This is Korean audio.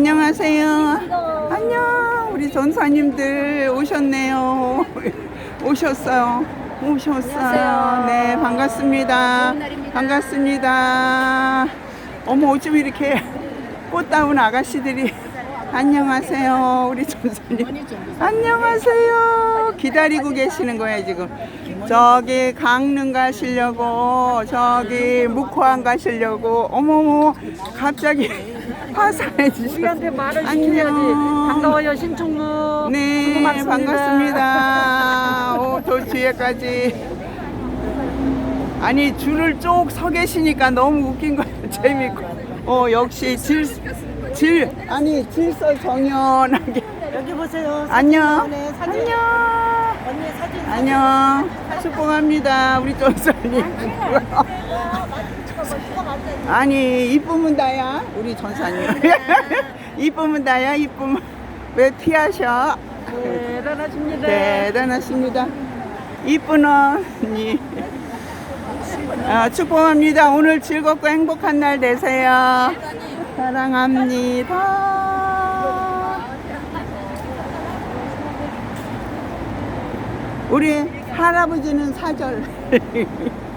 안녕하세요. 안녕. 우리 전사님들 오셨네요. 오셨어요. 오셨어요. 네, 반갑습니다. 반갑습니다. 어머, 어쩜 이렇게 꽃다운 아가씨들이. 안녕하세요. 우리 전사님. 안녕하세요. 기다리고 계시는 거예요, 지금. 저기 강릉 가시려고, 저기 묵호항 가시려고, 어머머, 갑자기 화사해 주셨어요. 우리한테 말을 시켜야지. 반가워요 신청루. 네, 수고 많습니다. 반갑습니다. 오, 저 뒤에까지. 아니, 줄을 쭉 서 계시니까 너무 웃긴 거예요. 재밌고. 어, 역시 질, 질, 아니, 질서 정연하게. 여기 보세요. 안녕. 네, 사진. 안녕. 언니 사진. 안녕. 축복합니다. 우리 전사님. 아니, 이쁘면 다야. 우리 전사님. 이쁘면 다야, 이쁘면. 왜 피하셔? 대단하십니다. 대단하십니다. 이쁜 언니. 아, 축복합니다. 오늘 즐겁고 행복한 날 되세요. 사랑합니다. 우리 할아버지는 사절.